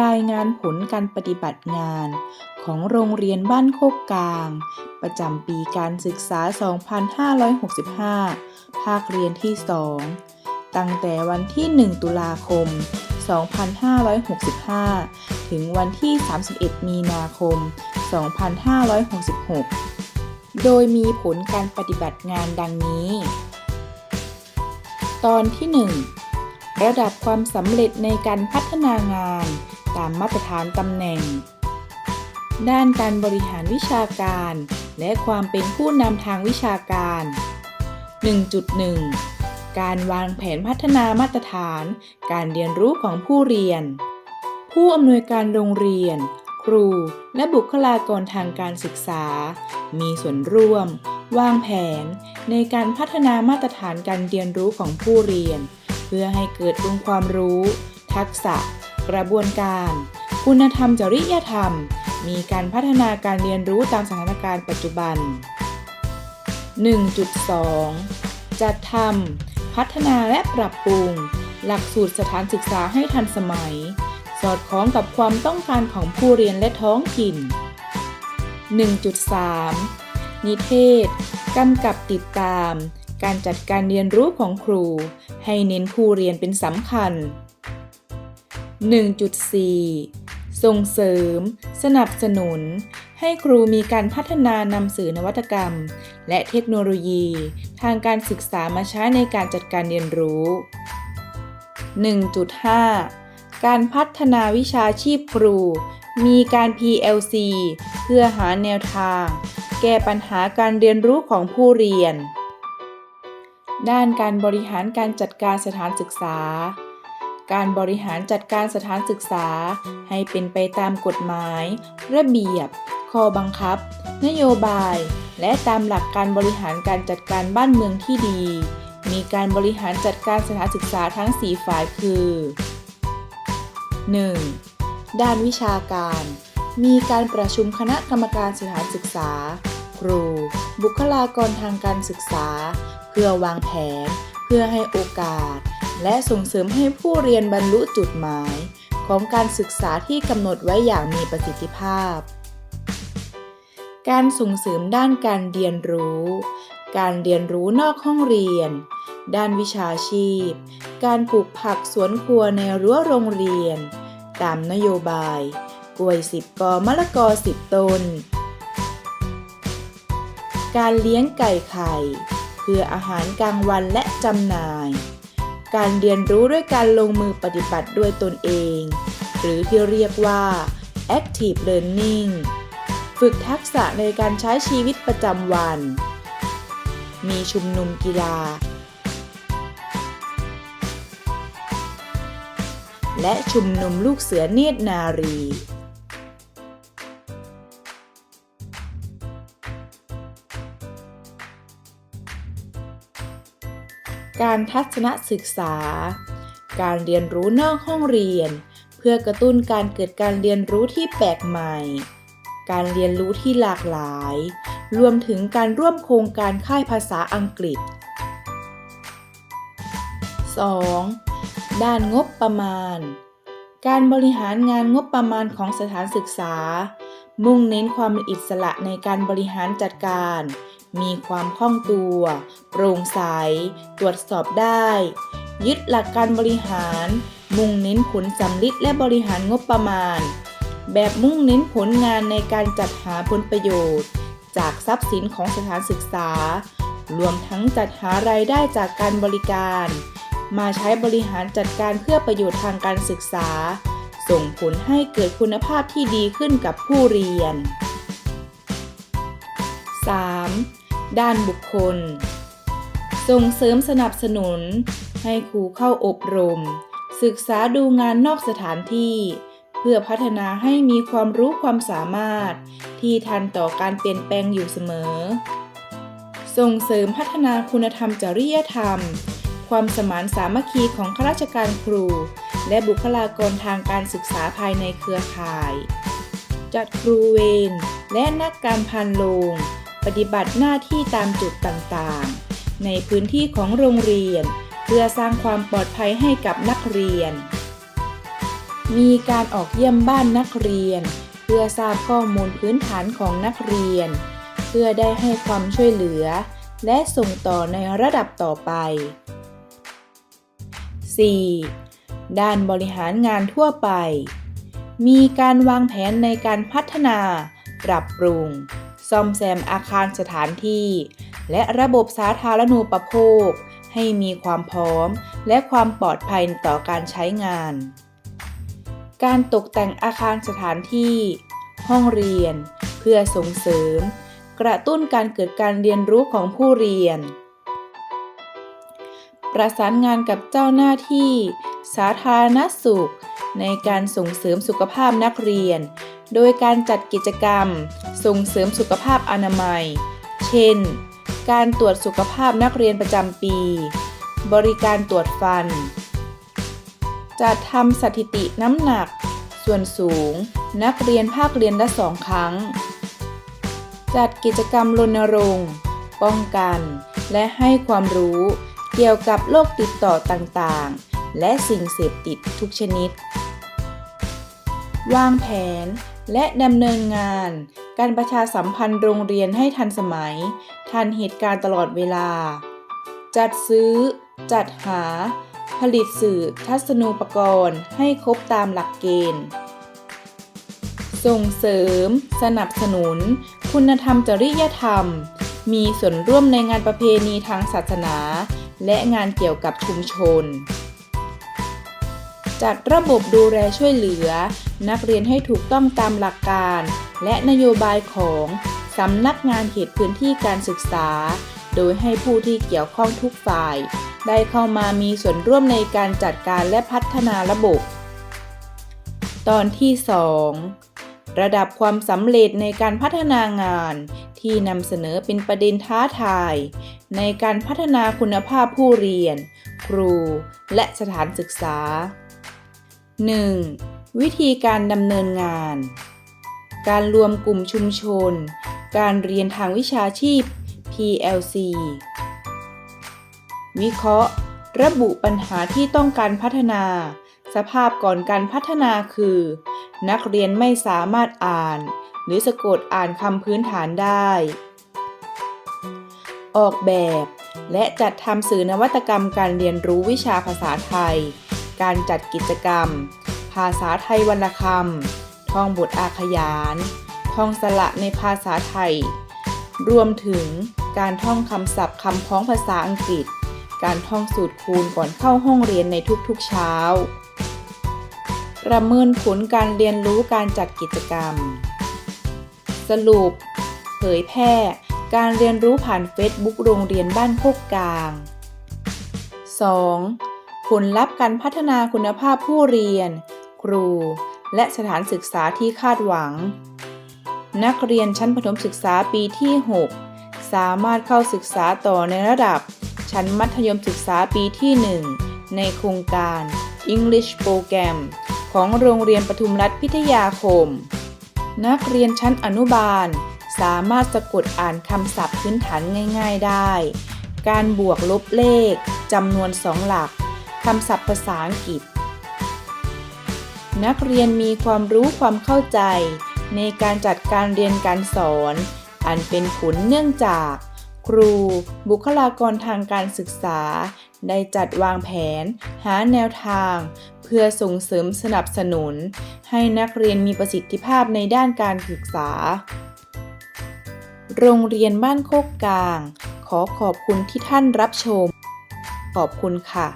รายงานผลการปฏิบัติงานของโรงเรียนบ้านโคกกลาง ประจำปีการศึกษา 2565 ภาคเรียนที่ 2 ตั้งแต่วันที่ 1 ตุลาคม 2565 ถึงวันที่ 31 มีนาคม 2566 โดยมีผลการปฏิบัติงานดังนี้ ตอนที่ 1 ระดับความสำเร็จในการพัฒนางาน ตามมาตรฐานตำแหน่ง ด้านการบริหารวิชาการ และความเป็นผู้นำทางวิชาการ 1.1 การวางแผนพัฒนามาตรฐาน การเรียนรู้ของผู้เรียน ผู้อำนวยการโรงเรียน ครู และบุคลากรทางการศึกษา มีส่วนร่วม วางแผน ในการพัฒนามาตรฐานการเรียนรู้ของผู้เรียน เพื่อให้เกิดองค์ความรู้ ทักษะ กระบวนการ คุณธรรมจริยธรรม มีการพัฒนาการเรียนรู้ตามสถานการณ์ปัจจุบัน 1.2 จัดทำพัฒนาและปรับปรุง หลักสูตรสถานศึกษาให้ทันสมัย สอดคล้องกับความต้องการของผู้เรียนและท้องถิ่น 1.3 นิเทศ กำกับติดตาม การจัดการเรียนรู้ของครู ให้เน้นผู้เรียนเป็นสำคัญ 1.4 ส่งเสริม สนับสนุน ให้ครูมีการพัฒนานำสื่อนวัตกรรม และเทคโนโลยี ทางการศึกษามาใช้ในการจัดการเรียนรู้ 1.5 การพัฒนาวิชาชีพครู มีการ PLC เพื่อหาแนวทาง แก้ปัญหาการเรียนรู้ของผู้เรียน ด้านการบริหารการจัดการสถานศึกษา การบริหารจัดการสถานศึกษา ให้เป็นไปตามกฎหมาย ระเบียบ ข้อบังคับ นโยบาย และตามหลักการบริหารการจัดการบ้านเมืองที่ดี มีการบริหารจัดการสถานศึกษาทั้ง 4 ฝ่ายคือ 1. ด้านวิชาการ มีการประชุมคณะกรรมการสถานศึกษา ครู บุคลากรทางการศึกษา เพื่อวางแผน เพื่อให้โอกาส และส่งเสริมให้ผู้เรียนบรรลุจุดหมาย ของการศึกษาที่กำหนดไว้อย่างมีประสิทธิภาพ การส่งเสริมด้านการเรียนรู้ การเรียนรู้นอกห้องเรียน ด้านวิชาชีพ การปลูกผักสวนครัวในรั้วโรงเรียน ตามนโยบายกล้วยสิบกอมะละกอสิบต้น การเลี้ยงไก่ไข่ เพื่ออาหารกลางวันและจำหน่าย การเรียนรู้ด้วยการลงมือปฏิบัติด้วยตนเอง หรือที่เรียกว่า active learning ฝึกทักษะในการใช้ชีวิตประจำวัน มีชุมนุมกีฬา และชุมนุมลูกเสือเนตรนารี การทัศนศึกษา การเรียนรู้นอกห้องเรียน เพื่อกระตุ้นการเกิดการเรียนรู้ที่แปลกใหม่ การเรียนรู้ที่หลากหลาย รวมถึงการร่วมโครงการค่ายภาษาอังกฤษ 2. ด้านงบประมาณ การบริหารงานงบประมาณของสถานศึกษา มุ่งเน้นความอิสระในการบริหารจัดการ มีความคล่องตัว โปร่งใส ตรวจสอบได้ ยึดหลักการบริหาร มุ่งเน้นผลสำลิดและบริหารงบประมาณ แบบมุ่งเน้นผลงานในการจัดหาผลประโยชน์ จากทรัพย์สินของสถานศึกษา รวมทั้งจัดหารายได้จากการบริการ มาใช้บริหารจัดการเพื่อประโยชน์ทางการศึกษา ส่งผลให้เกิดคุณภาพที่ดีขึ้นกับผู้เรียน 3. ด้านบุคคล ส่งเสริมสนับสนุน ให้ครูเข้าอบรม ศึกษาดูงานนอกสถานที่ เพื่อพัฒนาให้มีความรู้ความสามารถ ที่ทันต่อการเปลี่ยนแปลงอยู่เสมอ ส่งเสริมพัฒนาคุณธรรมจริยธรรม ความสมานสามัคคีของข้าราชการครู และบุคลากรทางการศึกษาภายในเครือข่าย จัดครูเวรและนักการพันโรง ปฏิบัติหน้าที่ตามจุดต่างๆ ในพื้นที่ของโรงเรียน เพื่อสร้างความปลอดภัยให้กับนักเรียน มีการออกเยี่ยมบ้านนักเรียน เพื่อทราบข้อมูลพื้นฐานของนักเรียน เพื่อได้ให้ความช่วยเหลือ และส่งต่อในระดับต่อไป 4. ด้านบริหารงานทั่วไป มีการวางแผนในการพัฒนา ปรับปรุง ซ่อมแซมอาคารสถานที่ และระบบสาธารณูปโภค ให้มีความพร้อม และความปลอดภัยต่อการใช้งาน การตกแต่งอาคารสถานที่ ห้องเรียน เพื่อส่งเสริม กระตุ้นการเกิดการเรียนรู้ของผู้เรียน ประสานงานกับเจ้าหน้าที่ สาธารณสุข ในการส่งเสริมสุขภาพนักเรียน โดยการจัดกิจกรรม ส่งเสริมสุขภาพอนามัย เช่น การตรวจสุขภาพนักเรียนประจำปี บริการตรวจฟัน จัดทำสถิติน้ำหนัก ส่วนสูง นักเรียนภาคเรียนละสองครั้ง จัดกิจกรรมรณรงค์ ป้องกัน และให้ความรู้เกี่ยวกับโรคติดต่อต่างๆ และสิ่งเสพติดทุกชนิด วางแผน และดำเนินงาน การประชาสัมพันธ์โรงเรียนให้ทันสมัย ทันเหตุการณ์ตลอดเวลา จัดซื้อ จัดหา ผลิตสื่อทัศนูปกรณ์ให้ครบตามหลักเกณฑ์ ส่งเสริม สนับสนุน คุณธรรมจริยธรรม มีส่วนร่วมในงานประเพณีทางศาสนา และงานเกี่ยวกับชุมชน จัดระบบดูแลช่วยเหลือ นักเรียนให้ถูกต้องตามหลักการ และนโยบายของสำนักงานเขตพื้นที่การศึกษา โดยให้ผู้ที่เกี่ยวข้องทุกฝ่าย ได้เข้ามามีส่วนร่วมในการจัดการและพัฒนาระบบ ตอนที่ 2 ระดับความสำเร็จในการพัฒนางานที่นำเสนอเป็นประเด็นท้าทาย ในการพัฒนาคุณภาพผู้เรียน ครู และสถานศึกษา 1. วิธีการดำเนินงาน การรวมกลุ่มชุมชน การเรียนทางวิชาชีพ PLC วิเคราะห์ ระบุปัญหาที่ต้องการพัฒนา สภาพก่อนการพัฒนาคือ นักเรียนไม่สามารถอ่าน หรือสะกดอ่านคำพื้นฐานได้ ออกแบบ และจัดทำสื่อนวัตกรรมการเรียนรู้วิชาภาษาไทย การจัดกิจกรรม ภาษาไทยวรรณคำท่องบทอาขยาน ท่องสระในภาษาไทย รวมถึงการท่องคำศัพท์คำพ้องภาษาอังกฤษ การท่องสูตรคูณก่อนเข้าห้องเรียนในทุกๆเช้า ประเมินผลการเรียนรู้การจัดกิจกรรม สรุป เผยแพร่การเรียนรู้ผ่านเฟซบุ๊กโรงเรียนบ้านโคกกลาง 2. ผลลัพธ์การพัฒนาคุณภาพผู้เรียน ครู และสถานศึกษาที่คาดหวัง นักเรียนชั้นประถมศึกษาปีที่ 6 สามารถเข้าศึกษาต่อในระดับ ชั้นมัธยมศึกษาปีที่ 1 ในโครงการ English Program ของโรงเรียนปทุมรัฐพิทยาคม นักเรียนชั้นอนุบาล สามารถสะกดอ่านคำศัพท์พื้นฐานง่าย ๆ ได้ การบวกลบเลขจำนวนสองหลัก คำศัพท์ภาษาอังกฤษ นักเรียนมีความรู้ความเข้าใจ ในการจัดการเรียนการสอน อันเป็นผลเนื่องจาก ครู บุคลากรทางการศึกษา ได้จัดวางแผน หาแนวทาง เพื่อส่งเสริมสนับสนุน ให้นักเรียนมีประสิทธิภาพในด้านการศึกษา โรงเรียนบ้านโคกกลาง ขอขอบคุณที่ท่านรับชม ขอบคุณค่ะ